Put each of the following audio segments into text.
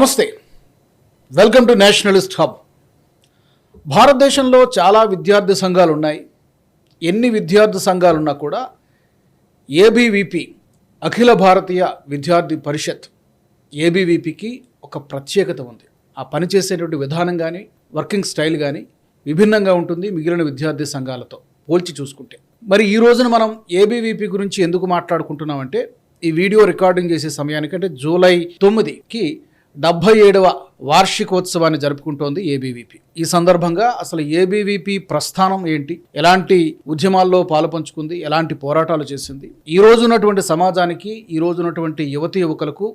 నమస్తే. Welcome to Nationalist hub భారతదేశంలో చాలా విద్యార్థి సంఘాలు ఉన్నాయి ఎన్ని విద్యార్థి సంఘాలున్నా కూడా ఏబీవీపీ అఖిల భారతీయ విద్యార్థి పరిషత్ ఏబీవీపీకి ఒక ప్రత్యేకత ఉంది. ఆ పనిచేసేటువంటి విధానం కానీ వర్కింగ్ స్టైల్ కానీ విభిన్నంగా ఉంటుంది మిగిలిన విద్యార్థి సంఘాలతో పోల్చి చూసుకుంటే. మరి ఈ రోజున మనం ఏబీవీపీ గురించి ఎందుకు మాట్లాడుకుంటున్నామంటే ఈ వీడియో రికార్డింగ్ చేసే సమయానికి అంటే జూలై తొమ్మిదికి డెబ్భై ఏడవ వార్షికోత్సవాన్ని జరుపుకుంటోంది ఏబీవీపీ. ఈ సందర్భంగా అసలు ఏబీవీపీ ప్రస్థానం ఏంటి? ఎలాంటి ఉద్యమాల్లో పాలుపంచుకుంది? ఎలాంటి పోరాటాలు చేసింది? ఈ రోజు ఉన్నటువంటి సమాజానికి ఈ రోజు ఉన్నటువంటి యువతి యువకులకు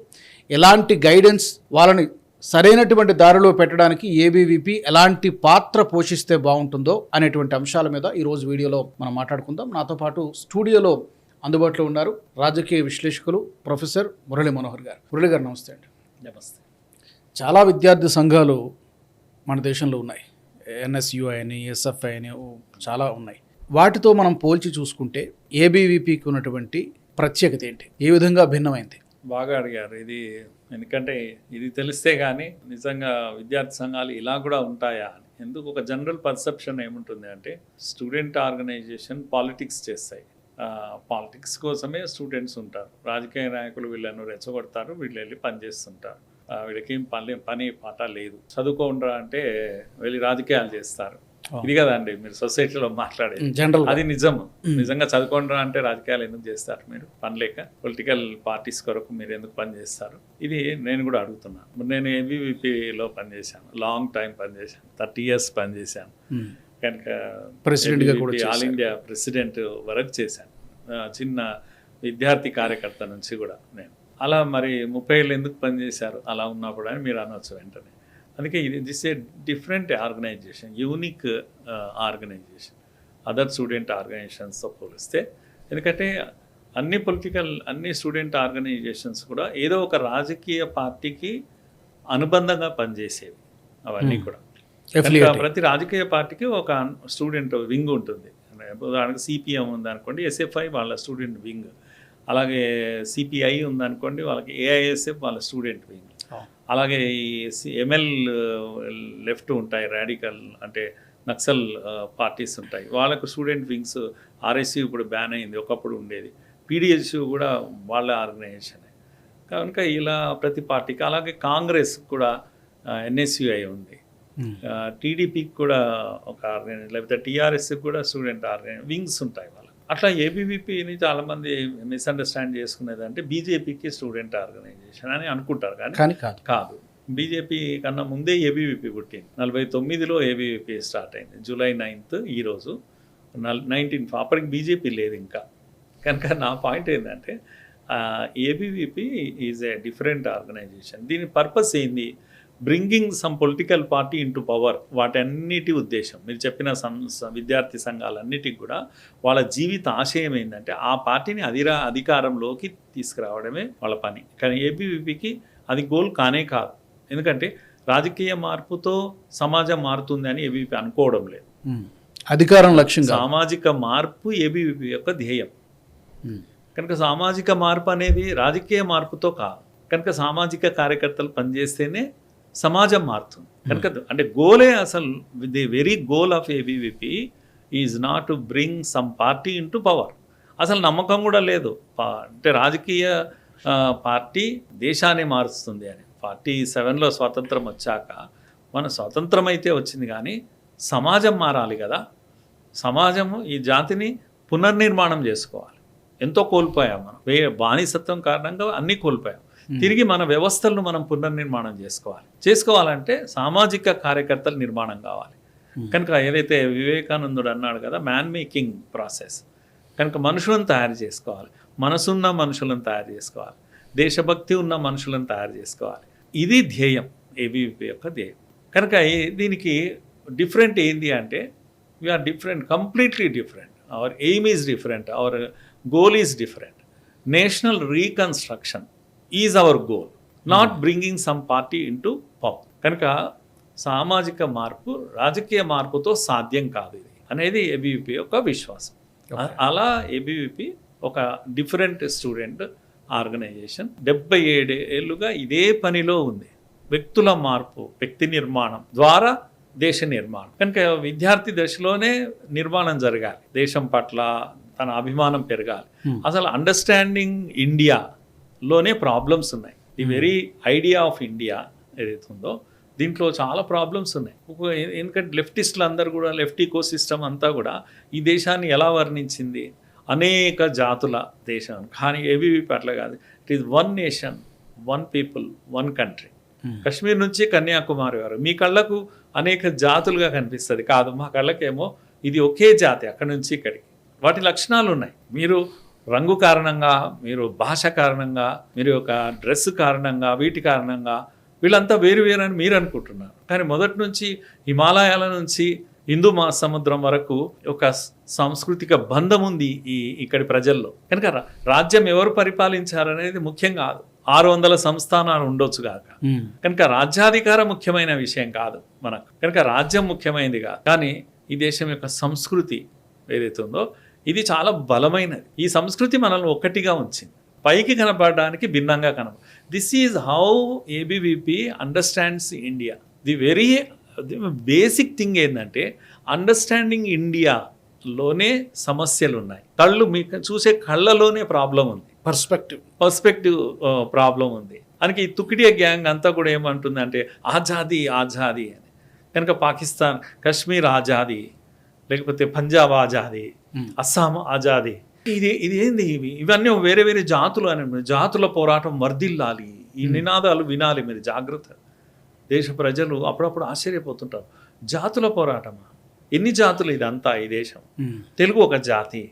ఎలాంటి గైడెన్స్ వాళ్ళని సరైనటువంటి దారిలో పెట్టడానికి ఏబీవీపీ ఎలాంటి పాత్ర పోషిస్తే బాగుంటుందో అనేటువంటి అంశాల మీద ఈరోజు వీడియోలో మనం మాట్లాడుకుందాం. నాతో పాటు స్టూడియోలో అందుబాటులో ఉన్నారు రాజకీయ విశ్లేషకులు ప్రొఫెసర్ మురళీ మనోహర్ గారు. మురళి గారు నమస్తే అండి. నమస్తే. చాలా విద్యార్థి సంఘాలు మన దేశంలో ఉన్నాయి. ఎన్ఎస్యుఐ అని ఎస్ఎఫ్ఐ అని చాలా ఉన్నాయి. వాటితో మనం పోల్చి చూసుకుంటే ఏబీవీపీకి ఉన్నటువంటి ప్రత్యేకత ఏంటి? ఏ విధంగా భిన్నమైంది? బాగా అడిగారు. ఇది ఎందుకంటే ఇది తెలిస్తే కానీ నిజంగా విద్యార్థి సంఘాలు ఇలా కూడా ఉంటాయా అని. ఎందుకు ఒక జనరల్ పర్సెప్షన్ ఏముంటుంది అంటే స్టూడెంట్ ఆర్గనైజేషన్ పాలిటిక్స్ చేస్తాయి. పాలిటిక్స్ కోసమే స్టూడెంట్స్ ఉంటారు. రాజకీయ నాయకులు వీళ్ళను రెచ్చగొడతారు వీళ్ళు వెళ్ళి పనిచేస్తుంటారు. వీళ్ళకి ఏం పని పని పాట లేదు. చదువుకోండ్రా అంటే వెళ్ళి రాజకీయాలు చేస్తారు. ఇది కదండి మీరు సొసైటీలో మాట్లాడేది. జనరల్ అది నిజం. నిజంగా చదువుకోండి అంటే రాజకీయాలు ఎందుకు చేస్తారు మీరు? పని లేక పొలిటికల్ పార్టీస్ కొరకు మీరు ఎందుకు పని చేస్తారు? ఇది నేను కూడా అడుగుతున్నాను నేను ఏబీవీపీలో పనిచేశాను. లాంగ్ టైం పనిచేశాను. థర్టీ ఇయర్స్ పనిచేశాను. కనుక ABVP ఆల్ ఇండియా ప్రెసిడెంట్ వరకు చేశాను. చిన్న విద్యార్థి కార్యకర్త నుంచి కూడా నేను. అలా మరి ముప్పై ఏళ్ళు ఎందుకు పనిచేశారు అలా ఉన్నప్పుడు అని మీరు అనవచ్చు వెంటనే. అందుకే ఇది this a different organisation unique organisation. Other student ఆర్గనైజేషన్స్తో పోలిస్తే. ఎందుకంటే అన్ని పొలిటికల్ అన్ని స్టూడెంట్ ఆర్గనైజేషన్స్ కూడా ఏదో ఒక రాజకీయ పార్టీకి అనుబంధంగా పనిచేసేవి. అవన్నీ కూడా. కనుక Affiliate. ప్రతి రాజకీయ పార్టీకి ఒక స్టూడెంట్ వింగ్ ఉంటుంది. ఉదాహరణకు సిపిఎం ఉందనుకోండి ఎస్ఎఫ్ఐ వాళ్ళ స్టూడెంట్ వింగ్. అలాగే సిపిఐ ఉందనుకోండి వాళ్ళకి ఏఐఎస్ఎఫ్ వాళ్ళ స్టూడెంట్ వింగ్ అలాగే ఈ ఎంఎల్ లెఫ్ట్ ఉంటాయి రాడికల్ అంటే నక్సల్ పార్టీస్ ఉంటాయి. వాళ్ళకు స్టూడెంట్ వింగ్స్ ఆర్ఎస్యూ ఇప్పుడు బ్యాన్ అయింది ఒకప్పుడు ఉండేది. పీడిఎస్యూ కూడా వాళ్ళ ఆర్గనైజేషన్ కనుక ఇలా ప్రతి పార్టీకి అలాగే కాంగ్రెస్ కూడా ఎన్ఎస్యుఐ ఉంది. టీడీపీకి కూడా ఒక ఆర్గనైజేషన్ లేకపోతే టీఆర్ఎస్కి కూడా స్టూడెంట్ ఆర్గనైజేషన్ వింగ్స్ ఉంటాయి వాళ్ళకి. అట్లా ఏబీవీపీని చాలామంది మిస్అండర్స్టాండ్ చేసుకునేది అంటే బీజేపీకి స్టూడెంట్ ఆర్గనైజేషన్ అని అనుకుంటారు కానీ కాదు. కాదు. బీజేపీ కన్నా ముందే ఏబీవీపీ పుట్టింది. నలభై తొమ్మిదిలో ఏబీవీపీ స్టార్ట్ అయింది. జూలై నైన్త్ ఈరోజు నల్ నైన్టీన్ అప్పటికి బీజేపీ లేదు ఇంకా. కనుక నా పాయింట్ ఏంటంటే ABVP is a different organisation దీని పర్పస్ ఏంది? Bringing some political party into power వాటన్నిటి ఉద్దేశం. మీరు చెప్పిన విద్యార్థి సంఘాలన్నిటికి కూడా వాళ్ళ జీవిత ఆశయం ఏంటంటే ఆ పార్టీని అధిరా అధికారంలోకి తీసుకురావడమే వాళ్ళ పని. కానీ ఏబీవీపీకి అది గోల్ కానే కాదు. ఎందుకంటే రాజకీయ మార్పుతో సమాజం మారుతుంది అని ఏబీవీపీ అనుకోవడం లేదు. అధికారం లక్ష్యంగా సామాజిక మార్పు ఏబీవీపీ యొక్క ధ్యేయం. కనుక సామాజిక మార్పు అనేది రాజకీయ మార్పుతో కాదు. కనుక సామాజిక కార్యకర్తలు పనిచేస్తేనే సమాజం మారుతుంది. కనుక అంటే గోలే అసలు the very goal of ABVP is not to bring some party into power అసలు నమ్మకం కూడా లేదు. అంటే రాజకీయ పార్టీ దేశాన్ని మారుస్తుంది అని. ఫార్టీ సెవెన్లో స్వాతంత్రం వచ్చాక మన స్వాతంత్రం అయితే వచ్చింది కానీ సమాజం మారాలి కదా. సమాజము ఈ జాతిని పునర్నిర్మాణం చేసుకోవాలి. ఎంతో కోల్పోయాం మనం. వే బానిసత్వం కారణంగా అన్నీ కోల్పోయాం. తిరిగి మన వ్యవస్థలను మనం పునర్నిర్మాణం చేసుకోవాలి. చేసుకోవాలంటే సామాజిక కార్యకర్తల నిర్మాణం కావాలి. కనుక ఏదైతే వివేకానందుడు అన్నాడు కదా మ్యాన్ మేకింగ్ ప్రాసెస్ కనుక మనుషులను తయారు చేసుకోవాలి. మనసున్న మనుషులను తయారు చేసుకోవాలి. దేశభక్తి ఉన్న మనుషులను తయారు చేసుకోవాలి. ఇది ధ్యేయం ఏబీవీపీ యొక్క ధ్యేయం. కనుక దీనికి డిఫరెంట్ ఏంది అంటే we are different completely different our aim is different our goal is different national reconstruction is our goal not bringing some party into power కనుక సామాజిక మార్పు రాజకీయ మార్పుతో సాధ్యం కాదు ఇది అనేది ఏబీవీపీ యొక్క విశ్వాసం. అలా ఏబీవీపీ ఒక డిఫరెంట్ స్టూడెంట్ ఆర్గనైజేషన్ డెబ్బై ఏడు ఏళ్ళుగా ఇదే పనిలో ఉంది. వ్యక్తుల మార్పు వ్యక్తి నిర్మాణం ద్వారా దేశ నిర్మాణం. కనుక విద్యార్థి దశలోనే నిర్మాణం జరగాలి. దేశం పట్ల తన అభిమానం పెరగాలి. Hmm. అసలు అండర్స్టాండింగ్ ఇండియాలోనే ప్రాబ్లమ్స్ ఉన్నాయి. The very idea of India ఏదైతే ఉందో దీంట్లో చాలా ప్రాబ్లమ్స్ ఉన్నాయి. ఎందుకంటే లెఫ్టిస్టులు అందరూ కూడా లెఫ్ట్ ఈకో సిస్టమ్ అంతా కూడా ఈ దేశాన్ని ఎలా వర్ణించింది? అనేక జాతుల దేశం. కానీ ఏబీవీపీ అట్లా కాదు. It is one nation one people one country. Kashmir నుంచి కన్యాకుమారి వారు మీ కళ్ళకు అనేక జాతులుగా కనిపిస్తుంది. కాదు మా కళ్ళకేమో ఇది ఒకే జాతి అక్కడి నుంచి ఇక్కడికి. వాటి లక్షణాలు ఉన్నాయి మీరు రంగు కారణంగా మీరు భాష కారణంగా మీరు యొక్క డ్రెస్ కారణంగా వీటి కారణంగా వీళ్ళంతా వేరు వేరు అని మీరు అనుకుంటున్నారు. కానీ మొదటి నుంచి హిమాలయాల నుంచి హిందూ మహాసముద్రం వరకు ఒక సాంస్కృతిక బంధం ఉంది ఈ ఇక్కడి ప్రజల్లో. కనుక రాజ్యం ఎవరు పరిపాలించారనేది ముఖ్యం కాదు. ఆరు వందల సంస్థానాలు ఉండొచ్చు కాక. కనుక రాజ్యాధికారం ముఖ్యమైన విషయం కాదు మనకు. కనుక రాజ్యం ముఖ్యమైనది కాదు కానీ ఈ దేశం యొక్క సంస్కృతి ఏదైతే ఉందో ఇది చాలా బలమైనది. ఈ సంస్కృతి మనల్ని ఒక్కటిగా ఉంచింది. పైకి కనపడడానికి భిన్నంగా కనపడ this is how ABVP understands India the very basic thing ఏంటంటే అండర్స్టాండింగ్ ఇండియాలోనే సమస్యలు ఉన్నాయి. కళ్ళు మీకు చూసే కళ్ళలోనే ప్రాబ్లం ఉంది. పర్స్పెక్టివ్ పర్స్పెక్టివ్ ప్రాబ్లం ఉంది. అందుకే ఈ తుకిడియా గ్యాంగ్ అంతా కూడా ఏమంటుంది అంటే ఆజాదీ ఆజాదీ అని. కనుక పాకిస్తాన్ కశ్మీర్ ఆజాదీ. లేకపోతే పంజాబ్ ఆజాదీ. అస్సాం ఆజాదీ. ఇది ఇది ఏంది ఇవి? ఇవన్నీ వేరే వేరే జాతులు అని జాతుల పోరాటం వర్ధిల్లాలి. ఈ నినాదాలు వినాలి మీరు జాగ్రత్త. దేశ ప్రజలు అప్పుడప్పుడు ఆశ్చర్యపోతుంటారు. జాతుల పోరాటమా? ఎన్ని జాతులు ఇదంతా ఈ దేశం. తెలుగు ఒక జాతి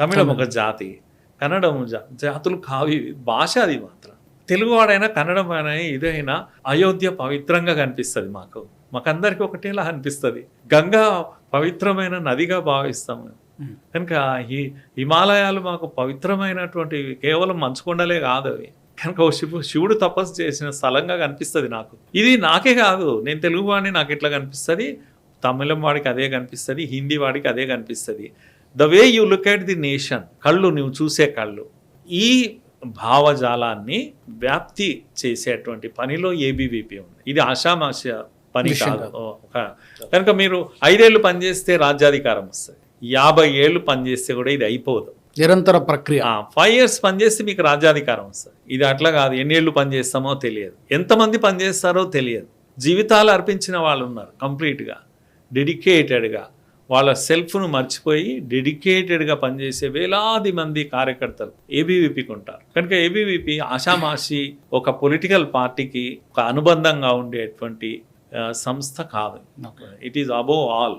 తమిళం ఒక జాతి కన్నడం జాతులు కావి భాష అది మాత్రం. తెలుగువాడైనా కన్నడం అయినా ఇదైనా అయోధ్య పవిత్రంగా కనిపిస్తుంది మాకు. మాకందరికి ఒకటేలా అనిపిస్తుంది. గంగా పవిత్రమైన నదిగా భావిస్తాము. ఉమ్. కనుక ఈ హిమాలయాలు మాకు పవిత్రమైనటువంటి కేవలం మంచుకొండలే కాదు అవి. కనుక శివు శివుడు తపస్సు చేసిన స్థలంగా కనిపిస్తుంది నాకు. ఇది నాకే కాదు. నేను తెలుగు వాడిని నాకు ఇట్లా కనిపిస్తుంది. తమిళం వాడికి అదే కనిపిస్తుంది. హిందీ వాడికి అదే కనిపిస్తుంది. The way you look at the nation కళ్ళు నువ్వు చూసే కళ్ళు. ఈ భావజాలాన్ని వ్యాప్తి చేసేటువంటి పనిలో ఏబీవీపీ ఉంది. ఇది ఆషామాష పని కాదు. కనుక మీరు ఐదేళ్ళు పనిచేస్తే రాజ్యాధికారం వస్తుంది. యాభై ఏళ్ళు పనిచేస్తే కూడా ఇది అయిపోదు. నిరంతర ప్రక్రియ. ఫైవ్ ఇయర్స్ పనిచేస్తే మీకు రాజ్యాధికారం వస్తుంది. ఇది అట్లా కాదు. ఎన్నేళ్ళు పనిచేస్తామో తెలియదు. ఎంతమంది పనిచేస్తారో తెలియదు. జీవితాలు అర్పించిన వాళ్ళు ఉన్నారు కంప్లీట్గా డెడికేటెడ్గా వాళ్ళ సెల్ఫ్ను మర్చిపోయి డెడికేటెడ్గా పనిచేసే వేలాది మంది కార్యకర్తలు ఏబీవీపీకి ఉంటారు. కనుక ఏబీవీపీ ఆషామాషి ఒక పొలిటికల్ పార్టీకి ఒక అనుబంధంగా ఉండేటువంటి సంస్థ కాదు. ఇట్ ఈస్ అబోవ్ ఆల్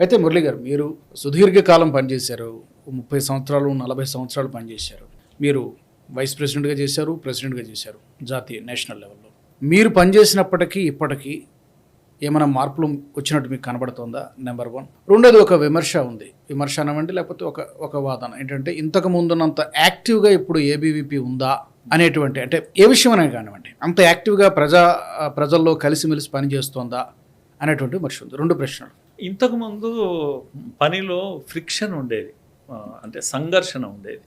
అయితే మురళి గారు మీరు సుదీర్ఘకాలం పనిచేశారు ముప్పై సంవత్సరాలు నలభై సంవత్సరాలు పనిచేశారు. మీరు వైస్ ప్రెసిడెంట్గా చేశారు ప్రెసిడెంట్గా చేశారు జాతీయ నేషనల్ లెవెల్లో మీరు పనిచేసినప్పటికీ ఇప్పటికీ ఏమైనా మార్పులు వచ్చినట్టు మీకు కనబడుతుందా? నెంబర్ వన్ రెండోది ఒక విమర్శ ఉంది. విమర్శ అనవండి లేకపోతే ఒక ఒక వాదన. ఏంటంటే ఇంతకు ముందున్నంత యాక్టివ్గా ఇప్పుడు ఏబీవీపీ ఉందా? అనేటువంటి అంటే ఏ విషయమైనా కానివ్వండి అంత యాక్టివ్గా ప్రజా ప్రజల్లో కలిసిమెలిసి పనిచేస్తోందా అనేటువంటి విమర్శ ఉంది రెండు ప్రశ్నలు ఇంతకుముందు పనిలో ఫ్రిక్షన్ ఉండేది అంటే సంఘర్షణ ఉండేది.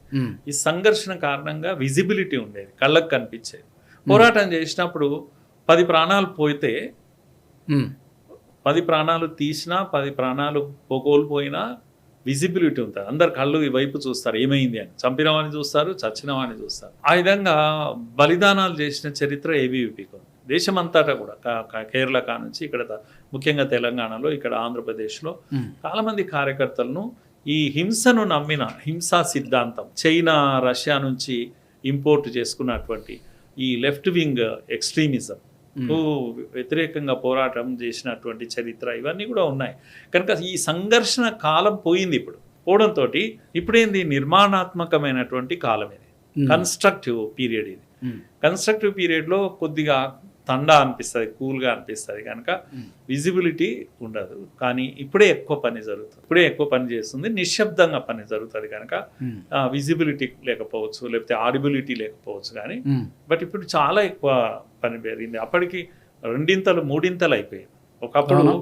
ఈ సంఘర్షణ కారణంగా విజిబిలిటీ ఉండేది కళ్ళకు కనిపించేది పోరాటం చేసినప్పుడు పది ప్రాణాలు పోతే. పది ప్రాణాలు తీసినా పది ప్రాణాలు పోగోల్పోయినా విజిబిలిటీ ఉంటుంది. అందరు కళ్ళు ఈ వైపు చూస్తారు ఏమైంది అని. చంపిన వాడిని చూస్తారు చచ్చిన వాడిని చూస్తారు. ఆ విధంగా బలిదానాలు చేసిన చరిత్ర ఏబీవీపీకి ఉంది. దేశమంతటా కూడా కేరళ కా నుంచి ఇక్కడ ముఖ్యంగా తెలంగాణలో ఇక్కడ ఆంధ్రప్రదేశ్లో. చాలామంది కార్యకర్తలను ఈ హింసను నమ్మిన హింసా సిద్ధాంతం చైనా రష్యా నుంచి ఇంపోర్ట్ చేసుకున్నటువంటి ఈ లెఫ్ట్ వింగ్ ఎక్స్ట్రీమిజం వ్యతిరేకంగా పోరాటం చేసినటువంటి చరిత్ర ఇవన్నీ కూడా ఉన్నాయి కనుక ఈ సంఘర్షణ కాలం పోయింది ఇప్పుడు పోవడంతో ఇప్పుడేంది నిర్మాణాత్మకమైనటువంటి కాలం ఇది. కన్స్ట్రక్టివ్ పీరియడ్ ఇది. కన్స్ట్రక్టివ్ పీరియడ్లో కొద్దిగా తండా అనిపిస్తుంది కూల్గా అనిపిస్తుంది కనుక. విజిబిలిటీ ఉండదు కానీ ఇప్పుడే ఎక్కువ పని జరుగుతుంది ఇప్పుడే ఎక్కువ పని చేస్తుంది నిశ్శబ్దంగా పని జరుగుతుంది కనుక. విజిబిలిటీ లేకపోవచ్చు లేకపోతే ఆడిబిలిటీ లేకపోవచ్చు కానీ. బట్ ఇప్పుడు చాలా ఎక్కువ పని పెరిగింది. అప్పటికి రెండింతలు మూడింతలు అయిపోయింది ఒకప్పుడు?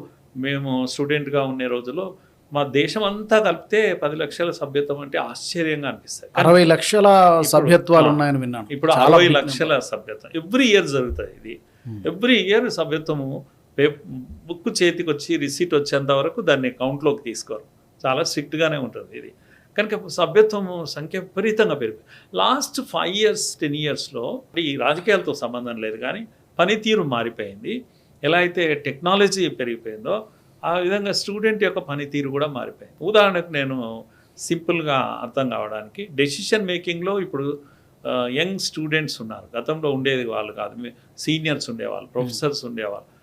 మేము స్టూడెంట్గా ఉండే రోజుల్లో మా దేశం అంతా కలిపితే పది లక్షల సభ్యత్వం అంటే ఆశ్చర్యంగా అనిపిస్తుంది కానీ అరవై లక్షల సభ్యత్వాలు ఉన్నాయని విన్నాను. ఇప్పుడు అరవై లక్షల సభ్యత్వం. ఎవ్రీ ఇయర్ జరుగుతుంది ఇది. ఎవ్రీ ఇయర్ సభ్యత్వము బుక్ చేతికి వచ్చి రిసీట్ వచ్చేంత వరకు దాన్ని అకౌంట్లోకి తీసుకోరు. చాలా స్ట్రిక్ట్గానే ఉంటుంది ఇది. కనుక సభ్యత్వము సంఖ్య విపరీతంగా పెరిగింది లాస్ట్ ఫైవ్ ఇయర్స్ టెన్ ఇయర్స్లో ఈ రాజకీయాలతో సంబంధం లేదు కానీ పనితీరు మారిపోయింది. ఎలా అయితే టెక్నాలజీ పెరిగిపోయిందో ఆ విధంగా స్టూడెంట్ యొక్క పనితీరు కూడా మారిపోయింది. ఉదాహరణకు నేను సింపుల్గా అర్థం కావడానికి డెసిషన్ మేకింగ్లో ఇప్పుడు యంగ్ స్టూడెంట్స్ ఉన్నారు. గతంలో ఉండేది వాళ్ళు కాదు. సీనియర్స్ ఉండేవాళ్ళు ప్రొఫెసర్స్ ఉండేవాళ్ళు. లేవారు.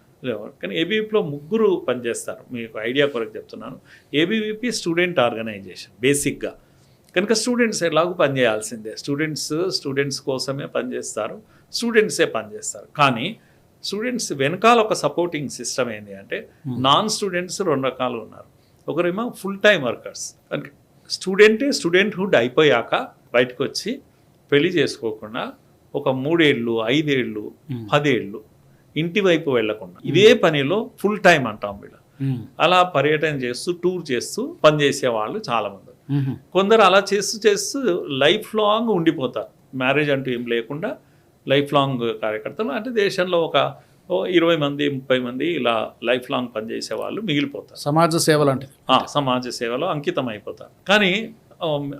కానీ ఏబీవీపీలో ముగ్గురు పనిచేస్తారు. మీకు ఐడియా కొరకు చెప్తున్నాను. ఏబీవీపీ స్టూడెంట్ ఆర్గనైజేషన్ బేసిక్గా కనుక స్టూడెంట్స్ ఎలాగో పనిచేయాల్సిందే. స్టూడెంట్స్ స్టూడెంట్స్ కోసమే పనిచేస్తారు. స్టూడెంట్సే పనిచేస్తారు. కానీ స్టూడెంట్స్ వెనకాల ఒక సపోర్టింగ్ సిస్టమ్ ఏంటి అంటే నాన్ స్టూడెంట్స్ రెండు రకాలు ఉన్నారు. ఒకరేమో ఫుల్ టైం వర్కర్స్ అంటే స్టూడెంటే స్టూడెంట్హుడ్ అయిపోయాక బయటకు వచ్చి పెళ్ళి చేసుకోకుండా ఒక మూడేళ్ళు ఐదేళ్ళు పదేళ్ళు ఇంటి వైపు వెళ్ళకుండా ఇదే పనిలో ఫుల్ టైం అంటాం వీళ్ళు. అలా పర్యటన చేస్తూ టూర్ చేస్తూ పనిచేసే వాళ్ళు చాలా మంది కొందరు అలా చేస్తూ చేస్తూ లైఫ్ లాంగ్ ఉండిపోతారు. మ్యారేజ్ అంటూ ఏం లేకుండా లైఫ్ లాంగ్ కార్యకర్తలు. అంటే దేశంలో ఒక ఇరవై మంది ముప్పై మంది ఇలా లైఫ్ లాంగ్ పనిచేసే వాళ్ళు మిగిలిపోతారు. సమాజ సేవ లాంటిది. ఆ, సమాజ సేవలో అంకితం అయిపోతారు. కానీ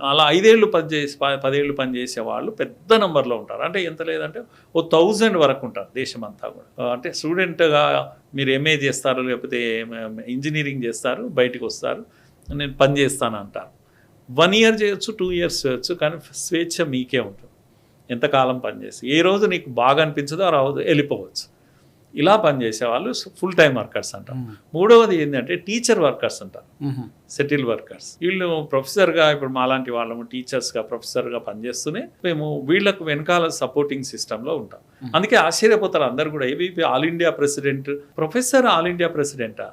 అలా ఐదేళ్ళు పనిచేసి పదేళ్ళు పనిచేసే వాళ్ళు పెద్ద నెంబర్లో ఉంటారు. అంటే ఎంత లేదంటే ఓ థౌజండ్ వరకు ఉంటారు దేశం అంతా కూడా అంటే స్టూడెంట్గా మీరు ఎంఏ చేస్తారు లేకపోతే ఇంజనీరింగ్ చేస్తారు బయటకు వస్తారు నేను పని చేస్తాను అంటారు. వన్ ఇయర్ చేయొచ్చు టూ ఇయర్స్ చేయొచ్చు కానీ స్వేచ్ఛ మీకే ఉంటుంది. ఎంతకాలం పనిచేసి ఏ రోజు నీకు బాగా అనిపించదో ఆ రోజు వెళ్ళిపోవచ్చు. ఇలా పనిచేసే వాళ్ళు ఫుల్ టైం వర్కర్స్ అంటారు మూడవది ఏంటంటే టీచర్ వర్కర్స్ అంటారు సెటిల్ వర్కర్స్ వీళ్ళు ప్రొఫెసర్గా ఇప్పుడు మాలాంటి వాళ్ళము టీచర్స్గా ప్రొఫెసర్గా పనిచేస్తూనే మేము వీళ్ళకు వెనకాల సపోర్టింగ్ సిస్టంలో ఉంటాం. అందుకే ఆశ్చర్యపోతారు అందరు కూడా. ABP all India president professor all India ప్రెసిడెంటా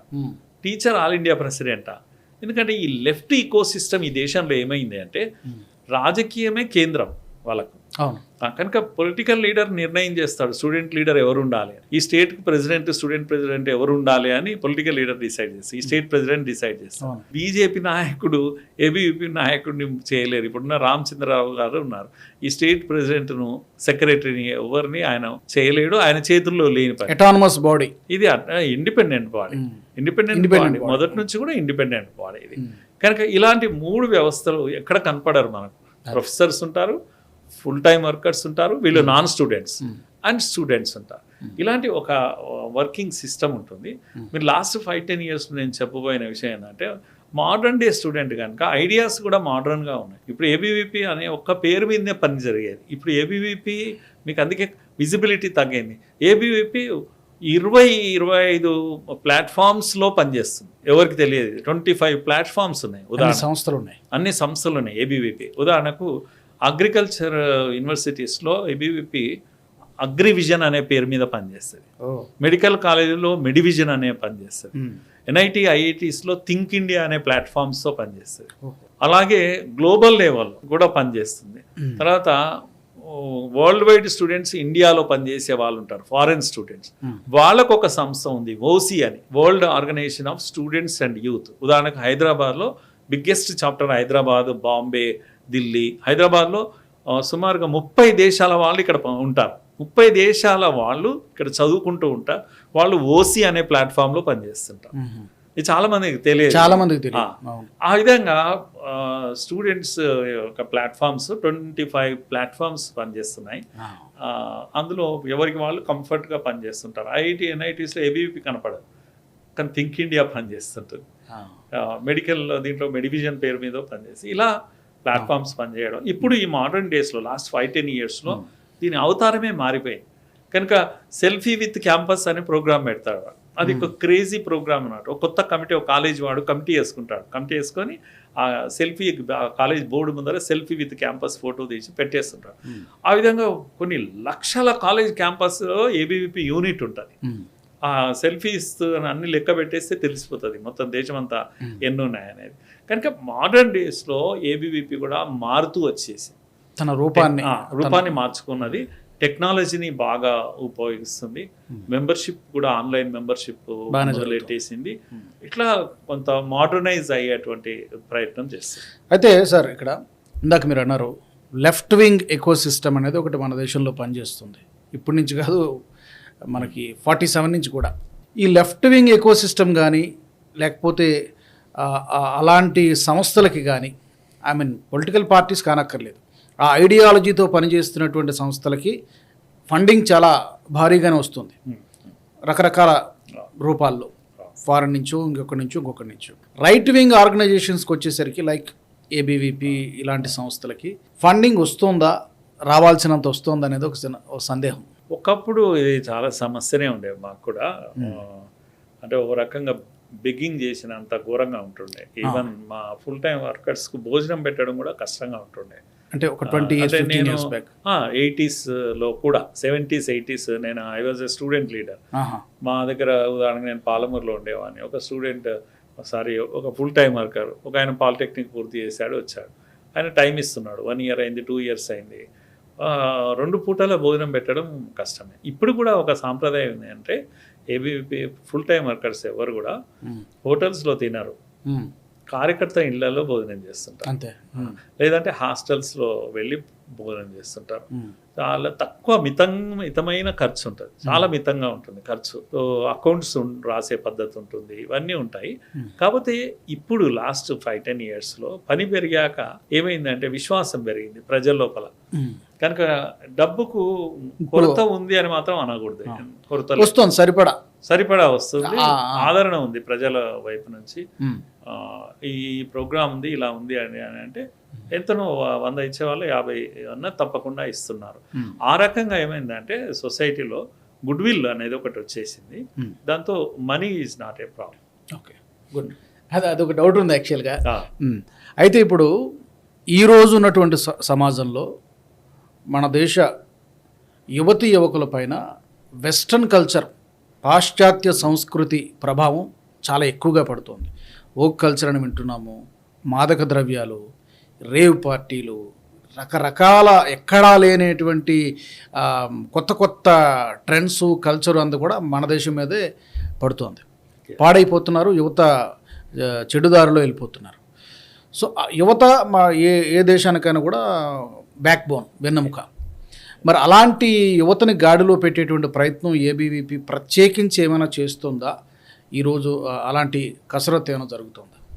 teacher all India ప్రెసిడెంటా ఎందుకంటే ఈ లెఫ్ట్ ఈకో సిస్టమ్ ఈ దేశంలో ఏమైంది అంటే రాజకీయమే కేంద్రం. వాళ్ళకు. కనుక పొలిటికల్ లీడర్ నిర్ణయం చేస్తాడు. స్టూడెంట్ లీడర్ ఎవరు ఉండాలి అని. ఈ స్టేట్ ప్రెసిడెంట్ స్టూడెంట్ ప్రెసిడెంట్ ఎవరు ఉండాలి అని పొలిటికల్ లీడర్ డిసైడ్ చేస్తారు. ఈ స్టేట్ ప్రెసిడెంట్ డిసైడ్ అవును. బీజేపీ నాయకుడు ఏబీవీపీ నాయకుడిని చేయలేరు. ఇప్పుడున్న రామచంద్రరావు గారు ఉన్నారు. ఈ స్టేట్ ప్రెసిడెంట్ను సెక్రటరీని ఎవరిని ఆయన చేయలేడు. ఆయన చేతుల్లో లేని పని. ఎటానమస్ బాడీ ఇది ఇండిపెండెంట్ బాడీ ఇండిపెండెంట్ బాడీ. మొదటి నుంచి కూడా ఇండిపెండెంట్ బాడీ ఇది. కనుక ఇలాంటి మూడు వ్యవస్థలు ఎక్కడ కనపడరు మనకు. ప్రొఫెసర్స్ ఉంటారు ఫుల్ టైం వర్కర్స్ ఉంటారు వీళ్ళు నాన్ స్టూడెంట్స్ అండ్ స్టూడెంట్స్ ఉంటారు. ఇలాంటి ఒక వర్కింగ్ సిస్టమ్ ఉంటుంది. మీరు లాస్ట్ ఫైవ్ టెన్ ఇయర్స్ నేను చెప్పబోయిన విషయం ఏంటంటే మోడర్న్ డే స్టూడెంట్ కనుక ఐడియాస్ కూడా మోడర్న్గా ఉన్నాయి. ఇప్పుడు ఏబీవీపీ అనే ఒక్క పేరు మీదనే పని జరిగేది. ఇప్పుడు ఏబీవీపీ మీకు అందుకే విజిబిలిటీ తగ్గింది. ఏబీవీపీ ఇరవై ఇరవై ఐదు ప్లాట్ఫామ్స్లో పనిచేస్తుంది ఎవరికి తెలియదు ట్వంటీ ఫైవ్ ప్లాట్ఫామ్స్ ఉన్నాయి. ఉదాహరణ సంస్థలు ఉన్నాయి. అన్ని సంస్థలు ఉన్నాయి ఏబీవీపీ ఉదాహరణకు అగ్రికల్చర్ యూనివర్సిటీస్లో ఏబీవీపీ అగ్రివిజన్ అనే పేరు మీద పనిచేస్తుంది. మెడికల్ కాలేజీలో మెడివిజన్ అనే పనిచేస్తుంది. ఎన్ఐటి ఐఐటీస్లో థింక్ ఇండియా అనే ప్లాట్ఫామ్స్తో పనిచేస్తుంది. అలాగే గ్లోబల్ లెవెల్ కూడా పనిచేస్తుంది. తర్వాత వరల్డ్ వైడ్ స్టూడెంట్స్ ఇండియాలో పనిచేసే వాళ్ళు ఉంటారు ఫారెన్ స్టూడెంట్స్. వాళ్ళకు ఒక సంస్థ ఉంది ఓసి అని world organisation of students and youth. ఉదాహరణకు హైదరాబాద్లో బిగ్గెస్ట్ చాప్టర్ హైదరాబాద్ బాంబే ఢిల్లీ హైదరాబాద్లో సుమారుగా ముప్పై దేశాల వాళ్ళు ఇక్కడ ఉంటారు. ముప్పై దేశాల వాళ్ళు ఇక్కడ చదువుకుంటూ ఉంటారు. వాళ్ళు ఓసి అనే ప్లాట్ఫామ్లో పనిచేస్తుంటారు. ఇది చాలా మందికి తెలియదు. చాలా మందికి తెలియదు. ఆ. విధంగా స్టూడెంట్స్ యొక్క ప్లాట్ఫామ్స్ ట్వంటీ ఫైవ్ ప్లాట్ఫామ్స్ పనిచేస్తున్నాయి. అందులో ఎవరికి వాళ్ళు కంఫర్ట్గా పనిచేస్తుంటారు. ఐఐటి ఎన్ఐటీస్లో ఏబీవీపీ కనపడదు. కానీ థింక్ ఇండియా పనిచేస్తుంటుంది. మెడికల్ దీంట్లో మెడివిజన్ పేరు మీద పనిచేసి ఇలా ప్లాట్ఫామ్స్ పనిచేయడం. ఇప్పుడు ఈ మోడర్న్ డేస్లో లాస్ట్ ఫైవ్ టెన్ ఇయర్స్లో దీని అవతారమే మారిపోయింది. కనుక సెల్ఫీ విత్ క్యాంపస్ అనే ప్రోగ్రామ్ పెడతాడు. అది ఒక క్రేజీ ప్రోగ్రామ్ అన్నమాట. ఒక కొత్త కమిటీ ఒక కాలేజ్ వాడు కమిటీ వేసుకుంటాడు. కమిటీ వేసుకొని ఆ సెల్ఫీ కాలేజ్ బోర్డు ముందర సెల్ఫీ విత్ క్యాంపస్ ఫోటో తీసి పెట్టేస్తుంటాడు ఆ విధంగా కొన్ని లక్షల కాలేజ్ క్యాంపస్లో ఏబీవీపీ యూనిట్ ఉంటుంది. ఆ సెల్ఫీస్ అన్ని లెక్క పెట్టేస్తే తెలిసిపోతుంది. మొత్తం దేశం అంతా ఎన్ని ఉన్నాయనేది కనుక మోడర్న్ డేస్లో ఏబీవీపీ కూడా మారుతూ వచ్చేసి తన రూపాన్ని రూపాన్ని మార్చుకున్నది. టెక్నాలజీని బాగా ఉపయోగిస్తుంది. మెంబర్షిప్ కూడా ఆన్లైన్ మెంబర్షిప్ మొదలెట్టేసింది. ఇట్లా కొంత మోడర్నైజ్ అయ్యేటువంటి ప్రయత్నం చేస్తుంది. అయితే సార్ ఇక్కడ ఇందాక మీరు అన్నారు లెఫ్ట్ వింగ్ ఎకో సిస్టమ్ అనేది ఒకటి మన దేశంలో పనిచేస్తుంది. ఇప్పటి నుంచి కాదు మనకి ఫార్టీ సెవెన్ నుంచి కూడా. ఈ లెఫ్ట్ వింగ్ ఎకో సిస్టమ్ కానీ లేకపోతే అలాంటి సంస్థలకి కానీ ఐ మీన్ పొలిటికల్ పార్టీస్ కానక్కర్లేదు. ఆ ఐడియాలజీతో పనిచేస్తున్నటువంటి సంస్థలకి ఫండింగ్ చాలా భారీగానే వస్తుంది. రకరకాల రూపాల్లో. ఫారెన్ నుంచో ఇంకొకటి నుంచో ఇంకొకటి నుంచో. రైట్ వింగ్ ఆర్గనైజేషన్స్కి వచ్చేసరికి లైక్ ఏబీవీపీ ఇలాంటి సంస్థలకి ఫండింగ్ వస్తుందా రావాల్సినంత వస్తుందా అనేది ఒక ఒక సందేహం. ఒకప్పుడు ఇది చాలా సమస్యనే ఉండేది మాకు కూడా. అంటే ఒక రకంగా బెగ్గింగ్ చేసినంత ఘోరంగా ఉంటుండే. ఈవెన్ మా ఫుల్ టైం వర్కర్స్కు భోజనం పెట్టడం కూడా కష్టంగా ఉంటుండే. అంటే ఒక ట్వంటీ నేను ఎయిటీస్లో కూడా సెవెంటీస్ ఎయిటీస్ నేను I was a student leader మా దగ్గర ఉదాహరణకు నేను పాలమూరులో ఉండేవాడిని. ఒక స్టూడెంట్ సారీ ఒక ఫుల్ టైం వర్కర్ ఒక ఆయన పాలిటెక్నిక్ పూర్తి చేశాడు వచ్చాడు. ఆయన టైం ఇస్తున్నాడు. వన్ ఇయర్ అయింది టూ ఇయర్స్ అయింది. రెండు పూటల భోజనం పెట్టడం కష్టమే. ఇప్పుడు కూడా ఒక సాంప్రదాయం ఉంది అంటే ఏబీపీ ఫుల్ టైం వర్కర్స్ ఎవరు కూడా హోటల్స్లో తినరు. కార్యకర్త ఇళ్ళలో భోజనం చేస్తుంటారు. అంతే. లేదంటే హాస్టల్స్లో వెళ్ళి భోజనం చేస్తుంటారు. చాలా తక్కువ మితం మితమైన ఖర్చు ఉంటుంది. చాలా మితంగా ఉంటుంది ఖర్చు. అకౌంట్స్ రాసే పద్ధతి ఉంటుంది. ఇవన్నీ ఉంటాయి. కాకపోతే ఇప్పుడు లాస్ట్ ఫైవ్ టెన్ ఇయర్స్లో పని పెరిగాక ఏమైందంటే విశ్వాసం పెరిగింది ప్రజల లోపల. కనుక డబ్బుకు కొరత ఉంది అని మాత్రం అనకూడదు. కొరత. వస్తుంది సరిపడా. సరిపడా వస్తుంది. ఆదరణ ఉంది ప్రజల వైపు నుంచి. ఈ ప్రోగ్రామ్ ఉంది ఇలా ఉంది అని అని అంటే ఎంతనో వంద ఇచ్చేవాళ్ళు యాభై అన్న తప్పకుండా ఇస్తున్నారు. ఆ రకంగా ఏమైందంటే సొసైటీలో గుడ్ విల్ అనేది ఒకటి వచ్చేసింది. దాంతో money is not a problem okay. Good. అది అదొక డౌట్ ఉంది యాక్చువల్గా. అయితే ఇప్పుడు ఈరోజు ఉన్నటువంటి సమాజంలో మన దేశ యువతి యువకుల పైన వెస్ట్రన్ కల్చర్ పాశ్చాత్య సంస్కృతి ప్రభావం చాలా ఎక్కువగా పడుతుంది. ఓక్ కల్చర్ అని వింటున్నాము మాదక ద్రవ్యాలు రేవ్ పార్టీలు రకరకాల ఎక్కడా లేనటువంటి కొత్త కొత్త ట్రెండ్స్ కల్చర్ అంతా కూడా మన దేశం మీదే పడుతోంది. పాడైపోతున్నారు యువత చెడుదారిలో వెళ్ళిపోతున్నారు. సో యువత మా ఏ ఏ దేశానికైనా కూడా బ్యాక్ బోన్ వెన్నెముక. మరి అలాంటి యువతని గాడిలో పెట్టేటువంటి ప్రయత్నం ఏబీవీపీ ప్రత్యేకించి ఏమైనా చేస్తుందా? ఈరోజు అలాంటి కసరత్తు ఏమైనా జరుగుతుందా?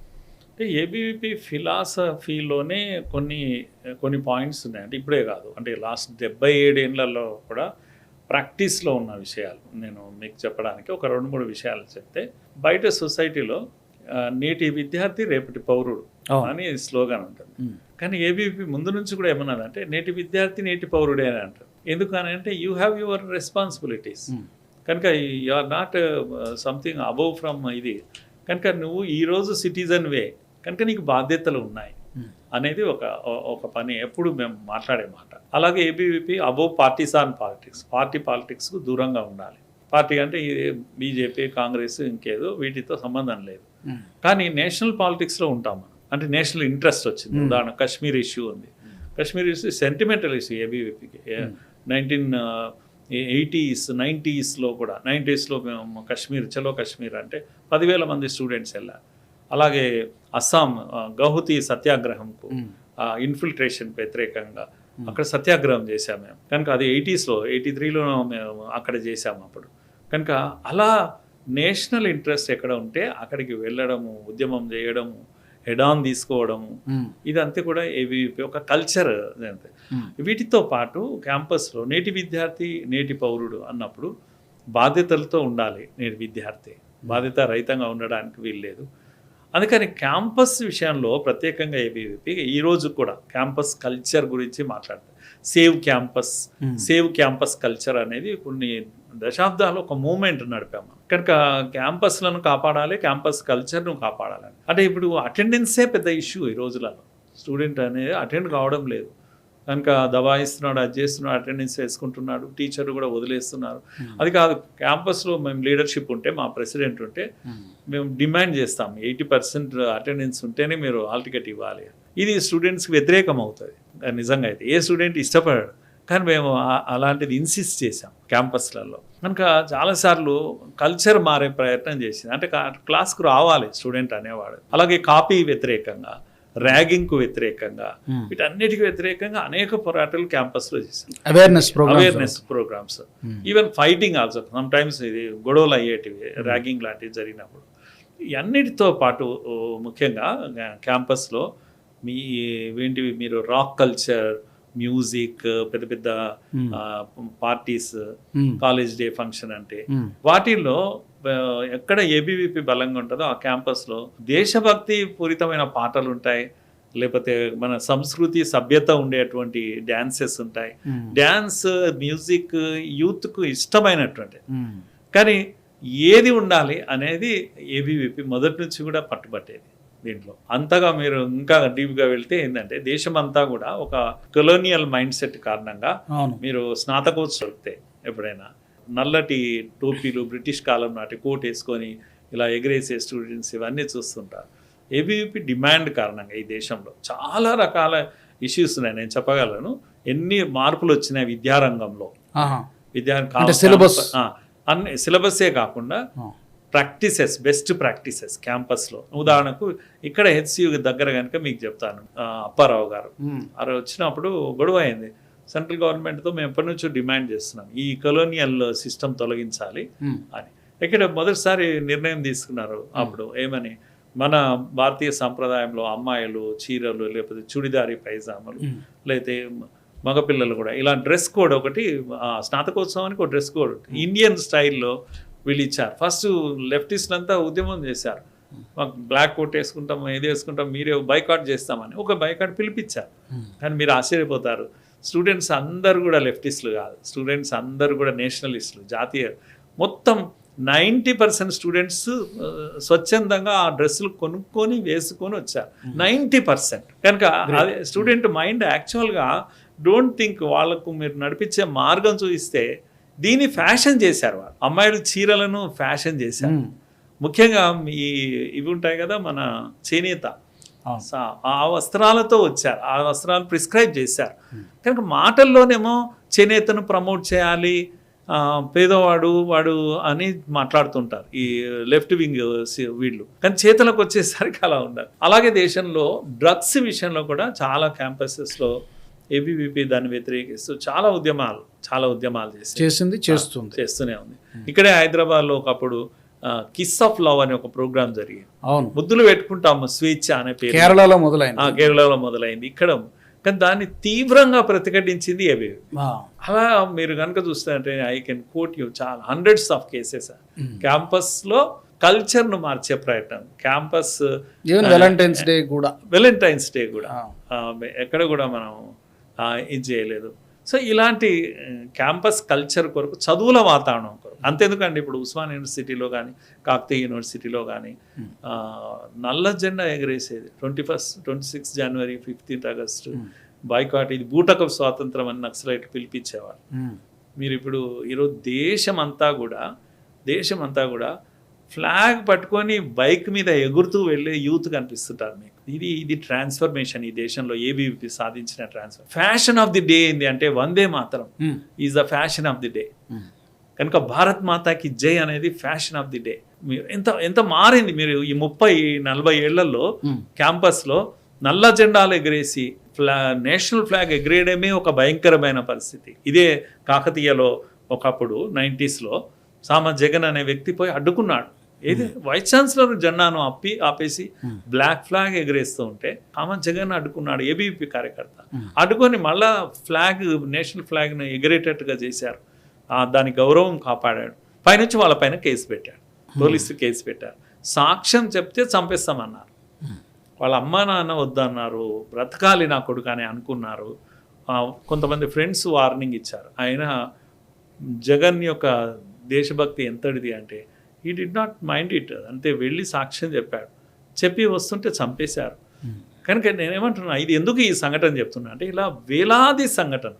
అంటే ఏబీవీపీ ఫిలాసఫీలోనే కొన్ని కొన్ని పాయింట్స్ ఉన్నాయి. అంటే ఇప్పుడే కాదు. అంటే లాస్ట్ డెబ్బై ఏడేళ్ళలో కూడా ప్రాక్టీస్లో ఉన్న విషయాలు. నేను మీకు చెప్పడానికి ఒక రెండు మూడు విషయాలు చెప్తే బయట సొసైటీలో నేటి విద్యార్థి రేపటి పౌరుడు. అని స్లోగన్ ఉంటుంది. కానీ ఏబీపీ ముందు నుంచి కూడా ఏమన్నదంటే నేటి విద్యార్థి నేటి పౌరుడే అని అంటారు ఎందుకని అంటే యూ హ్యావ్ యువర్ రెస్పాన్సిబిలిటీస్. కనుక you are not something above from ఇది. కనుక నువ్వు ఈరోజు సిటిజన్ వే. కనుక నీకు బాధ్యతలు ఉన్నాయి. మ్మ్. అనేది ఒక ఒక పని. ఎప్పుడు మేము మాట్లాడే మాట. అలాగే ABVP above parties on politics party పాలిటిక్స్కు దూరంగా ఉండాలి. పార్టీ అంటే ఇది బీజేపీ కాంగ్రెస్ ఇంకేదో వీటితో సంబంధం లేదు. మ్మ్. కానీ నేషనల్ పాలిటిక్స్లో ఉంటాం మనం. అంటే నేషనల్ ఇంట్రెస్ట్ వచ్చింది. Hmm. ఉదాహరణ కశ్మీర్ ఇష్యూ ఉంది. కశ్మీర్ ఇష్యూ సెంటిమెంటల్ ఇష్యూ ఏబీవీపీకి నైన్టీన్ ఎయిటీస్ నైంటీస్లో కూడా నైంటీస్లో మేము కశ్మీర్ చలో కశ్మీర్ అంటే పదివేల మంది స్టూడెంట్స్ వెళ్ళారు అలాగే అస్సాం గౌహతి సత్యాగ్రహంకు మ్మ్. ఇన్ఫిల్ట్రేషన్ వ్యతిరేకంగా అక్కడ సత్యాగ్రహం చేశాం మేము. కనుక అది ఎయిటీస్లో ఎయిటీ త్రీలో మేము అక్కడ చేశాము అప్పుడు. కనుక అలా నేషనల్ ఇంట్రెస్ట్ ఎక్కడ ఉంటే అక్కడికి వెళ్ళడము ఉద్యమం చేయడము తీసుకోవడము మ్మ్. ఇదంతా కూడా ఏవి ఒక కల్చర్ అంతే. వీటితో పాటు క్యాంపస్లో నేటి విద్యార్థి నేటి పౌరుడు అన్నప్పుడు బాధ్యతలతో ఉండాలి నేటి విద్యార్థి బాధ్యత రహితంగా ఉండడానికి వీల్లేదు అందుకని క్యాంపస్ విషయంలో ప్రత్యేకంగా ఏబీవీపీ ఈ రోజు కూడా క్యాంపస్ కల్చర్ గురించి మాట్లాడతారు save campus. Save campus culture అనేది కొన్ని దశాబ్దాలు ఒక మూమెంట్ నడిపాము కనుక క్యాంపస్లను కాపాడాలి క్యాంపస్ కల్చర్ను కాపాడాలి అంటే ఇప్పుడు అటెండెన్సే పెద్ద ఇష్యూ ఈ రోజులలో. స్టూడెంట్ అనేది అటెండ్ కావడం లేదు. కనుక దబాయిస్తున్నాడు అది చేస్తున్నాడు అటెండెన్స్ వేసుకుంటున్నాడు టీచర్ కూడా వదిలేస్తున్నారు. అది కాదు క్యాంపస్లో మేము లీడర్షిప్ ఉంటే మా ప్రెసిడెంట్ ఉంటే మ్మ్. మేము డిమాండ్ చేస్తాం. ఎయిటీ పర్సెంట్ అటెండెన్స్ ఉంటేనే మీరు హాల్ టికెట్ ఇవ్వాలి ఇది స్టూడెంట్స్కి వ్యతిరేకం అవుతుంది నిజంగా అయితే ఏ స్టూడెంట్ ఇష్టపడాడు. కానీ మేము అలాంటిది ఇన్సిస్ట్ చేసాం క్యాంపస్లలో. కనుక చాలాసార్లు కల్చర్ మారే ప్రయత్నం చేసింది. అంటే క్లాస్కు రావాలి స్టూడెంట్ అనేవాడు. అలాగే కాపీ వ్యతిరేకంగా ర్యాగింగ్కు వ్యతిరేకంగా Hmm. వీటన్నిటికి వ్యతిరేకంగా అనేక పోరాటాలు క్యాంపస్లో చేశారు awareness awareness programs even fighting also some times ఇది గొడవలు అయ్యేటివి ర్యాగింగ్ లాంటివి జరిగినప్పుడు. అన్నిటితో పాటు ముఖ్యంగా క్యాంపస్లో మీ ఏంటివి మీరు రాక్ కల్చర్ మ్యూజిక్ పెద్ద పెద్ద పార్టీస్ కాలేజ్ డే ఫంక్షన్ అంటే వాటిల్లో ఎక్కడ ఏబీవీపీ బలంగా ఉంటుందో ఆ క్యాంపస్లో దేశభక్తి పూరితమైన పాటలు ఉంటాయి. లేకపోతే మన సంస్కృతి సభ్యత ఉండేటువంటి డ్యాన్సెస్ ఉంటాయి. డ్యాన్స్ మ్యూజిక్ యూత్కు ఇష్టమైనటువంటి. కానీ ఏది ఉండాలి అనేది ఏబీవీపీ మొదటి నుంచి కూడా పట్టుబట్టేది. దీంట్లో అంతగా మీరు ఇంకా డీప్గా వెళ్తే ఏంటంటే దేశమంతా కూడా ఒక కొలోనియల్ మైండ్ సెట్ కారణంగా మీరు స్నాతకోత్సవం ఎప్పుడైనా నల్లటి టోపీలు బ్రిటిష్ కాలం నాటి కోట్ వేసుకొని ఇలా ఎగరేసే స్టూడెంట్స్ ఇవన్నీ చూస్తుంటారు ఏబీవీపీ డిమాండ్ కారణంగా ఈ దేశంలో చాలా రకాల ఇష్యూస్ ఉన్నాయి నేను చెప్పగలను ఎన్ని మార్పులు వచ్చినాయి విద్యారంగంలో. విద్యా. ఆ, అన్ని సిలబస్సే కాకుండా. ప్రాక్టీసెస్ బెస్ట్ ప్రాక్టీసెస్ క్యాంపస్లో. ఉదాహరణకు ఇక్కడ హెచ్సియు దగ్గర కనుక మీకు చెప్తాను అప్పారావు గారు. రోజు వచ్చినప్పుడు గొడవ అయింది. సెంట్రల్ గవర్నమెంట్తో మేము ఎప్పటి నుంచో డిమాండ్ చేస్తున్నాం ఈ కొలోనియల్ సిస్టమ్ తొలగించాలి. అని. ఇక్కడ మొదటిసారి నిర్ణయం తీసుకున్నారు అప్పుడు ఏమని? మన భారతీయ సంప్రదాయంలో అమ్మాయిలు చీరలు లేకపోతే చుడిదారి పైజామాలు. లేకపోతే మగపిల్లలు కూడా. ఇలా డ్రెస్ కోడ్ ఒకటి స్నాతకోత్సవానికి ఒక డ్రెస్ కోడ్. ఇండియన్ స్టైల్లో వీళ్ళు ఇచ్చారు ఫస్ట్ లెఫ్టిస్ట్ అంతా ఉద్యమం చేశారు. మాకు బ్లాక్ కోట్ వేసుకుంటాం ఏది వేసుకుంటాం మీరే బైకాట్ చేస్తామని ఒక బైకాట్ పిలిపించారు ఉమ్. కానీ మీరు ఆశ్చర్యపోతారు. స్టూడెంట్స్ అందరు కూడా లెఫ్టిస్టులు కాదు. స్టూడెంట్స్ అందరు కూడా నేషనలిస్టులు జాతీయ. మొత్తం నైంటీ పర్సెంట్ స్టూడెంట్స్ స్వచ్ఛందంగా ఆ డ్రెస్సులు కొనుక్కొని వేసుకొని వచ్చారు. Ninety percent. కనుక అదే స్టూడెంట్ మైండ్ యాక్చువల్గా డోంట్ థింక్ వాళ్ళకు మీరు నడిపించే మార్గం చూపిస్తే దీన్ని ఫ్యాషన్ చేశారు వాళ్ళు. అమ్మాయిలు చీరలను ఫ్యాషన్ చేశారు. ముఖ్యంగా ఈ ఇవి ఉంటాయి కదా మన చేనేత. ఆ వస్త్రాలతో వచ్చారు. ఆ వస్త్రాలు ప్రిస్క్రైబ్ చేశారు. కనుక మాటల్లోనేమో చేనేతను ప్రమోట్ చేయాలి పేదవాడు వాడు అని మాట్లాడుతుంటారు. ఈ లెఫ్ట్ వింగ్ వీళ్ళు. కానీ చేతలకు వచ్చేసరికి అలా ఉండాలి అలాగే దేశంలో డ్రగ్స్ విషయంలో కూడా చాలా క్యాంపసెస్లో ఏబీవీపీ దాన్ని వ్యతిరేకిస్తూ చాలా ఉద్యమాలు చాలా ఉద్యమాలు చేశారు చేసింది చేస్తుంది. చేస్తూనే ఉంది. ఇక్కడే హైదరాబాద్లో ఒకప్పుడు కిస్ ఆఫ్ లవ్ అనే ఒక ప్రోగ్రామ్ జరిగింది. అవును. ముద్దులు పెట్టుకుంటాము స్వేచ్ఛ అనే పేరు. కేరళలో మొదలైంది. కేరళలో మొదలైంది. ఇక్కడ కానీ దాన్ని తీవ్రంగా ప్రతిఘటించింది ఏబీ. అలా మీరు కనుక చూస్తే ఐ కెన్ కోట్ యూ చాలా హండ్రెడ్స్ ఆఫ్ కేసెస్ క్యాంపస్లో కల్చర్ను మార్చే ప్రయత్నం. క్యాంపస్ ఈవెన్ వ్యాలంటైన్స్ డే కూడా. వెలంటైన్స్ డే కూడా. ఎక్కడ కూడా మనం ఇది చేయలేదు. సో ఇలాంటి క్యాంపస్ కల్చర్ కొరకు చదువుల వాతావరణం కొరకు. అంతెందుకండి ఇప్పుడు ఉస్మాన్ యూనివర్సిటీలో కానీ కాకతీయ యూనివర్సిటీలో కానీ నల్ల జెండా ఎగరేసేది. Twenty first twenty six January fifteenth August boycott ఇది బూటకపు స్వాతంత్రం అని నక్సలైట్ పిలిపించేవారు. మీరు ఇప్పుడు ఈరోజు దేశం అంతా కూడా దేశం అంతా కూడా ఫ్లాగ్ పట్టుకొని బైక్ మీద ఎగురుతూ వెళ్ళే యూత్ కనిపిస్తుంటారు మీకు. ఇది ఇది ట్రాన్స్ఫర్మేషన్ ఈ దేశంలో ఏబీవీపీ సాధించిన transfer. Fashion of the day ఏంది అంటే వందే మాత్రం. ఉమ్. Is the fashion of the day. Um. కనుక భారత్ మాతాకి జై అనేది ఫ్యాషన్ ఆఫ్ ది డే. మీరు ఎంత ఎంత మారింది మీరు ఈ ముప్పై నలభై ఏళ్ళలో ఉమ్. క్యాంపస్లో నల్ల జెండాలు ఎగరేసి ఫ్లా నేషనల్ ఫ్లాగ్ ఎగరేయడమే ఒక భయంకరమైన పరిస్థితి. ఇదే కాకతీయలో ఒకప్పుడు నైంటీస్లో సామ జగన్ అనే వ్యక్తి పోయి అడ్డుకున్నాడు. ఏది? వైస్ ఛాన్సలర్ జెండాను అప్పి ఆపేసి బ్లాక్ ఫ్లాగ్ ఎగరేస్తూ ఉంటే సామ జగన్ అడ్డుకున్నాడు ఏబీపీ కార్యకర్త. అడ్డుకొని మళ్ళా ఫ్లాగ్ నేషనల్ ఫ్లాగ్ను ఎగరేటట్టుగా చేశారు. దాని గౌరవం కాపాడాడు. పైనుంచి వాళ్ళ పైన కేసు పెట్టాడు. పోలీసు కేసు పెట్టారు. సాక్ష్యం చెప్తే చంపేస్తామన్నారు. వాళ్ళ అమ్మ నాన్న వద్దన్నారు బ్రతకాలి నా కొడుకు అని అనుకున్నారు. కొంతమంది ఫ్రెండ్స్ వార్నింగ్ ఇచ్చారు. ఆయన జగన్ యొక్క దేశభక్తి ఎంతటిది అంటే ఈ డి నాట్ మైండ్ ఇట్ అంతే వెళ్ళి సాక్ష్యం చెప్పాడు. చెప్పి వస్తుంటే చంపేశారు. కనుక నేనేమంటున్నా ఇది ఎందుకు ఈ సంఘటన చెప్తున్నా అంటే ఇలా వేలాది సంఘటన.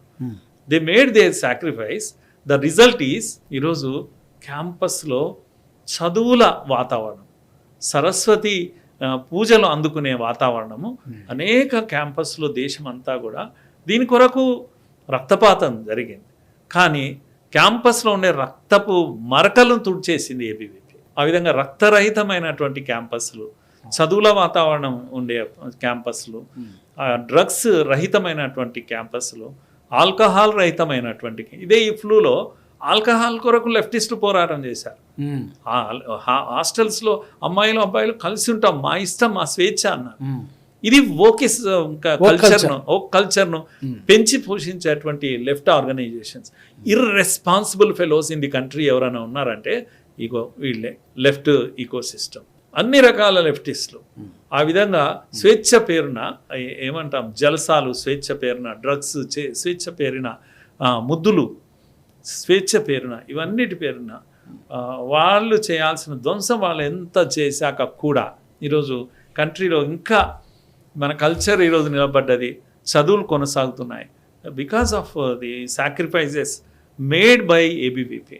They made their sacrifice the result is ఈరోజు క్యాంపస్లో చదువుల వాతావరణం. సరస్వతి పూజలు అందుకునే వాతావరణము. అనేక క్యాంపస్లో దేశమంతా కూడా దీని కొరకు రక్తపాతం జరిగింది. కానీ క్యాంపస్లో ఉండే రక్తపు మరకలను తుడిచేసింది ఏబీవీపీ ఆ విధంగా రక్తరహితమైనటువంటి క్యాంపస్లు చదువుల వాతావరణం ఉండే క్యాంపస్లు డ్రగ్స్ రహితమైనటువంటి క్యాంపస్లు ఆల్కహాల్ రహితమైనటువంటి ఇదే ఈ ఫ్లూలో ఆల్కహాల్ కొరకు లెఫ్టిస్టులు పోరాటం చేశారు. హాస్టల్స్లో అమ్మాయిలు అబ్బాయిలు కలిసి ఉంటాం మా ఇష్టం మా స్వేచ్ఛ అన్నారు. ఇది ఓకే కల్చర్ను ఓ కల్చర్ను Hmm. పెంచి పోషించేటువంటి left organisations irresponsible fellows in the country ఎవరైనా ఉన్నారంటే ఇగో వీళ్ళే లెఫ్ట్ ఈకో సిస్టమ్ అన్ని రకాల లెఫ్టిస్టులు ఆ విధంగా స్వేచ్ఛ పేరున ఏమంటాం జలసాలు స్వేచ్ఛ పేరున డ్రగ్స్ చే- స్వేచ్ఛ పేరున ముద్దులు స్వేచ్ఛ పేరున ఇవన్నిటి పేరున వాళ్ళు చేయాల్సిన ధ్వంసం వాళ్ళు ఎంత చేశాక కూడా ఈరోజు కంట్రీలో ఇంకా మన కల్చర్ ఈరోజు నిలబడ్డది. చదువులు కొనసాగుతున్నాయి. Because of the sacrifices made by ABVP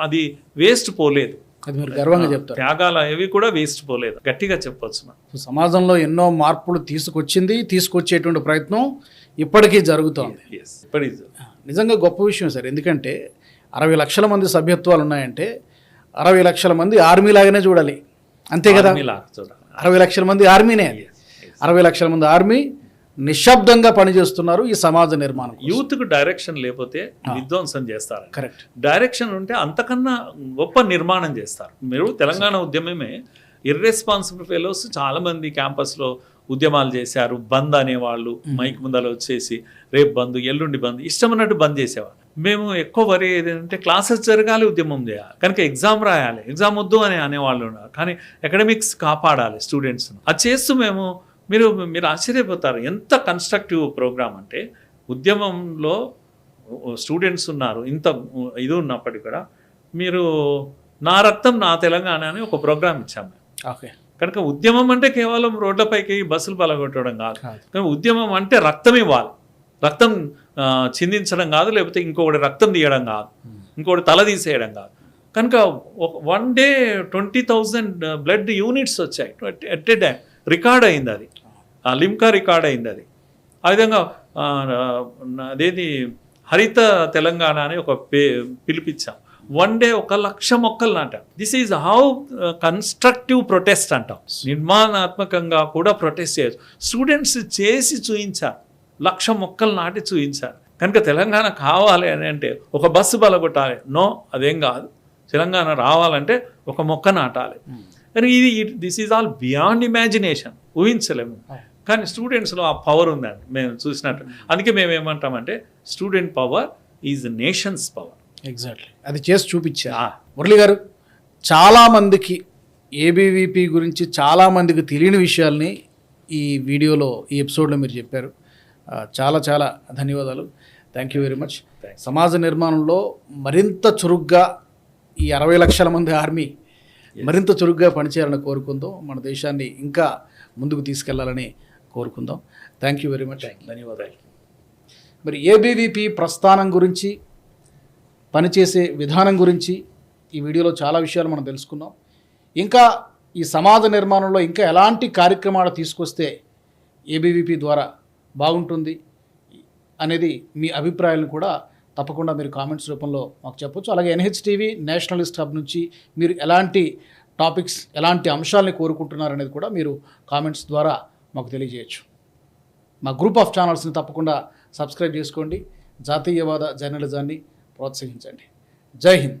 అది వేస్ట్ పోలేదు. అది మీరు గర్వంగా చెప్తారు. త్యాగాలు అవి కూడా వేస్ట్ పోలేదు. గట్టిగా చెప్పొచ్చు సమాజంలో ఎన్నో మార్పులు తీసుకొచ్చింది తీసుకొచ్చేటువంటి ప్రయత్నం ఇప్పటికీ జరుగుతోంది. నిజంగా గొప్ప విషయం సార్. ఎందుకంటే అరవై లక్షల మంది సభ్యత్వాలు ఉన్నాయంటే అరవై లక్షల మంది ఆర్మీ లాగానే చూడాలి. అంతే కదా? చూడాలి. అరవై లక్షల మంది ఆర్మీనే అది. అరవై లక్షల మంది ఆర్మీ నిశ్శబ్దంగా పనిచేస్తున్నారు ఈ సమాజ నిర్మాణం యూత్కు డైరెక్షన్ లేకపోతే విధ్వంసం చేస్తారు కరెక్ట్ డైరెక్షన్ ఉంటే అంతకన్నా గొప్ప నిర్మాణం చేస్తారు. మీరు తెలంగాణ ఉద్యమమే ఇర్రెస్పాన్సిబుల్ ఫెలోస్ చాలా మంది క్యాంపస్లో ఉద్యమాలు చేశారు. బంద్ అనేవాళ్ళు మైక్ ముందర వచ్చేసి రేపు బంద్ ఎల్లుండి బంద్ ఇష్టం ఉన్నట్టు బంద్ చేసేవాళ్ళు. మేము ఎక్కువ వరి ఏదంటే క్లాసెస్ జరగాలి ఉద్యమం చేయాలి. కనుక ఎగ్జామ్ రాయాలి. ఎగ్జామ్ వద్దు అని అనేవాళ్ళు ఉన్నారు. కానీ అకాడమిక్స్ కాపాడాలి స్టూడెంట్స్ అది చేస్తూ మేము మీరు మీరు ఆశ్చర్యపోతారు. ఎంత కన్స్ట్రక్టివ్ ప్రోగ్రామ్ అంటే ఉద్యమంలో స్టూడెంట్స్ ఉన్నారు. ఇంత ఇది ఉన్నప్పటికీ కూడా మీరు నా రక్తం నా తెలంగాణ అని ఒక ప్రోగ్రామ్ ఇచ్చాము. ఓకే. కనుక ఉద్యమం అంటే కేవలం రోడ్లపైకి బస్సులు బలగొట్టడం కాదు. కానీ ఉద్యమం అంటే రక్తం ఇవ్వాలి. రక్తం చిందించడం కాదు లేకపోతే ఇంకొకటి రక్తం తీయడం కాదు ఇంకొకటి తల తీసేయడం కాదు. కనుక one day twenty thousand blood units వచ్చాయి. ఎట్ ఏ టైం రికార్డ్ అయింది అది. ఆ లిమ్కా రికార్డ్ అయింది అది. ఆ విధంగా అదేది హరిత తెలంగాణ అని ఒక పే పిలిపించాం. వన్ డే ఒక లక్ష మొక్కలు నాటాం. This is how constructive protest అంటాం. నిర్మాణాత్మకంగా కూడా ప్రొటెస్ట్ చేయొచ్చు. స్టూడెంట్స్ చేసి చూయించారు లక్ష మొక్కలు నాటి చూయించారు కనుక తెలంగాణ కావాలి అని అంటే ఒక బస్సు బలగొట్టాలి. నో అదేం కాదు. తెలంగాణ రావాలంటే ఒక మొక్క నాటాలి. కానీ ఇది this is all beyond imagination ఊహించలేము. కానీ స్టూడెంట్స్లో ఆ పవర్ ఉందండి. మేము చూసినట్టు. అందుకే మేము ఏమంటామంటే student power is nation's power exactly అది చేసి చూపించా మురళి గారు చాలామందికి ఏబీవీపీ గురించి చాలామందికి తెలియని విషయాల్ని ఈ వీడియోలో ఈ ఎపిసోడ్లో మీరు చెప్పారు. చాలా చాలా ధన్యవాదాలు. Thank you very much. సమాజ నిర్మాణంలో మరింత చురుగ్గా ఈ అరవై లక్షల మంది ఆర్మీ మరింత చురుగ్గా పనిచేయాలని కోరుకుందాం. మన దేశాన్ని ఇంకా ముందుకు తీసుకెళ్ళాలని కోరుకుందాం. థ్యాంక్ యూ వెరీ మచ్ ధన్యవాదాలు. మరి ఏబీవీపీ ప్రస్థానం గురించి పనిచేసే విధానం గురించి ఈ వీడియోలో చాలా విషయాలు మనం తెలుసుకున్నాం. ఇంకా ఈ సమాజ నిర్మాణంలో ఇంకా ఎలాంటి కార్యక్రమాలు తీసుకొస్తే ఏబీవీపీ ద్వారా బాగుంటుంది అనేది మీ అభిప్రాయాలను కూడా తప్పకుండా మీరు కామెంట్స్ రూపంలో మాకు చెప్పొచ్చు. అలాగే ఎన్హెచ్టీవీ నేషనలిస్ట్ హబ్ నుంచి మీరు ఎలాంటి టాపిక్స్ ఎలాంటి అంశాలని కోరుకుంటున్నారు అనేది కూడా మీరు కామెంట్స్ ద్వారా మాకు తెలియజేయచ్చు. మా గ్రూప్ ఆఫ్ ఛానల్స్ని తప్పకుండా సబ్స్క్రైబ్ చేసుకోండి. జాతీయవాద జర్నలిజాన్ని ప్రోత్సహించండి. జై హింద్.